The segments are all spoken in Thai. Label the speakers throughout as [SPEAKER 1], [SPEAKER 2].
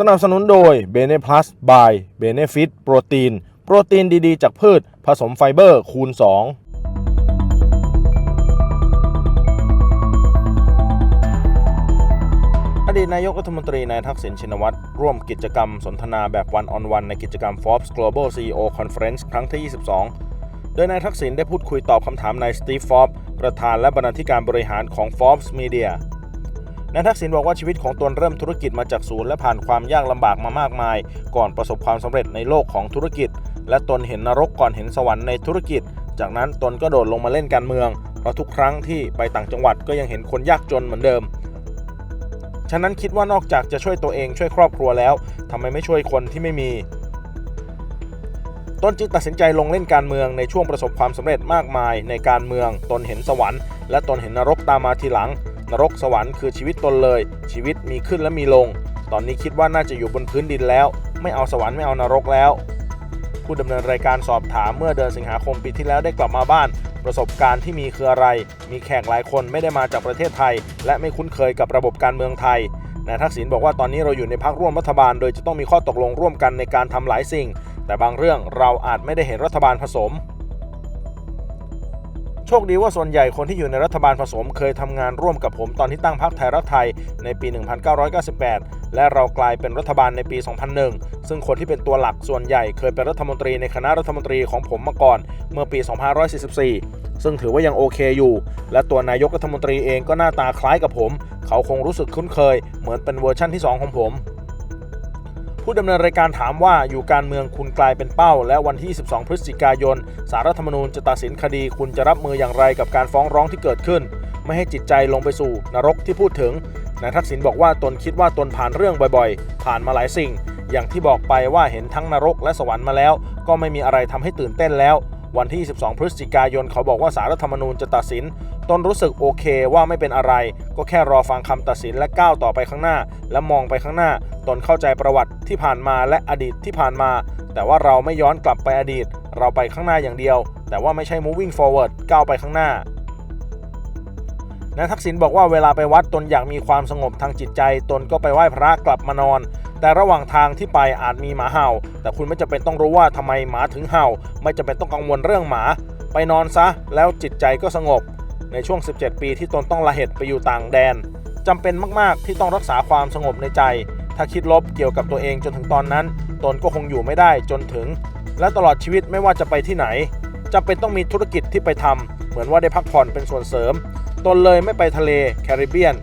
[SPEAKER 1] สนับสนุนโดย b e n e Plus by Benefit โปรตีน โปรตีนดีๆ จากพืช ผสมไฟเบอร์คูณ 2 อดีตนายกรัฐมนตรีนายทักษิณชินวัตร ร่วมกิจกรรมสนทนาแบบวันออนวันในกิจกรรม Forbes Global CEO Conference ครั้งที่ 22 โดยนายทักษิณได้พูดคุยตอบคำถามนายสตีฟฟอบประธานและบรรณาธิการบริหารของ Forbes Media นายทักษิณบอกว่าชีวิตของตนเริ่มธุรกิจมาจากศูนย์และผ่านความยากลำบากมามากมาย ก่อนประสบความสำเร็จในโลกของธุรกิจ และตนเห็นนรกก่อนเห็นสวรรค์ในธุรกิจ จากนั้นตนก็โดดลงมาเล่นการเมือง เพราะทุกครั้งที่ไปต่างจังหวัดก็ยังเห็นคนยากจนเหมือนเดิม ฉะนั้นคิดว่านอกจากจะช่วยตัวเองช่วยครอบครัวแล้วทำไมไม่ช่วยคนที่ไม่มีตนจึงตัดสินใจลงเล่นการเมืองในช่วงประสบความสำเร็จมากมายในการเมือง ตนเห็นสวรรค์และตนเห็นนรกตามมาทีหลัง นรกสวรรค์คือชีวิตตนเลย ชีวิตมีขึ้นและมีลง ตอนนี้คิดว่าน่าจะอยู่บนพื้นดินแล้ว ไม่เอาสวรรค์ไม่เอานรกแล้ว ผู้ดำเนินรายการสอบถามเมื่อเดือนสิงหาคมปีที่แล้วได้กลับมาบ้าน ประสบการณ์ที่มีคืออะไร มีแขกหลายคนไม่ได้มาจากประเทศไทย และไม่คุ้นเคยกับระบบการเมืองไทยนายทักษิณบอกว่าตอนนี้เราอยู่ในพักร่วมรัฐบาล โดยจะต้องมีข้อตกลงร่วมกันในการทำหลายสิ่ง แต่บางเรื่องเราอาจไม่ได้เห็นรัฐบาลผสม ชคดีว่าส่วนใหญ่คนที่อยู่ในรัฐบาลผสมเคยทำงานร่วมกับผมตอนที่ตั้งพรรคไทยรักไทยในปี 1998 และเรากลายเป็นรัฐบาลในปี 2001 ซึ่งคนที่เป็นตัวหลักส่วนใหญ่เคยเป็นรัฐมนตรีในคณะรัฐมนตรีของผมมาก่อนเมื่อปี 2544 ซึ่งถือว่ายังโอเคอยู่ และตัวนายกรัฐมนตรีเองก็หน้าตาคล้ายกับผม เขาคงรู้สึกคุ้นเคย เหมือนเป็นเวอร์ชั่นที่ 2 ของผม ผู้ดำเนินรายการถามว่าอยู่การเมืองคุณกลายเป็นเป้า และวันที่ 12 พฤศจิกายน สารรัฐธรรมนูญจะตัดสินคดีคุณจะรับมืออย่างไรกับการฟ้องร้องที่เกิดขึ้น ไม่ให้จิตใจลงไปสู่นรกที่พูดถึงนายทักษิณบอกว่าตนคิดว่าตนผ่านเรื่องบ่อยๆ ผ่านมาหลายสิ่ง อย่างที่บอกไปว่าเห็นทั้งนรกและสวรรค์มาแล้ว ก็ไม่มีอะไรทำให้ตื่นเต้นแล้ว วันที่ 12 พฤศจิกายน เขาบอกว่าสารรัฐธรรมนูญจะตัดสิน ตนรู้สึกโอเคว่าไม่เป็นอะไร ก็แค่รอฟังคำตัดสินและก้าวต่อไปข้างหน้า และมองไปข้างหน้า ตนเข้าใจประวัติที่ผ่านมาและอดีตที่ผ่านมา แต่ว่าเราไม่ย้อนกลับไปอดีต เราไปข้างหน้าอย่างเดียว แต่ว่าไม่ใช่ moving forward ก้าวไปข้างหน้านายทักษิณบอกว่าเวลาไปวัดตนอยากมีความสงบทางจิตใจ ตนก็ไปไหว้พระกลับมานอน แต่ระหว่างทางที่ไปอาจมีหมาเห่า แต่คุณไม่จำเป็นต้องรู้ว่าทำไมหมาถึงเห่า ไม่จำเป็นต้องกังวลเรื่องหมา ไปนอนซะแล้วจิตใจก็สงบ ในช่วง 17 ปีที่ตนต้องละเหตุไปอยู่ต่างแดนจำเป็นมากๆที่ต้องรักษาความสงบในใจ ถ้าคิดลบเกี่ยวกับตัวเองจนถึงตอนนั้น ตนก็คงอยู่ไม่ได้จนถึง และตลอดชีวิตไม่ว่าจะไปที่ไหนจำเป็นต้องมีธุรกิจที่ไปทำเหมือนว่าได้พักผ่อนเป็นส่วนเสริม ตนเลยไม่ไปทะเลแคริบเบียน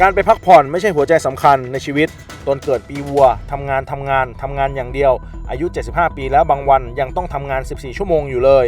[SPEAKER 1] การไปพักผ่อนไม่ใช่หัวใจสำคัญในชีวิต ตนเกิดปีวัวทำงานทำงานทำงานอย่างเดียว อายุ 75 ปีแล้วบางวันยังต้องทำงาน 14 ชั่วโมงอยู่เลย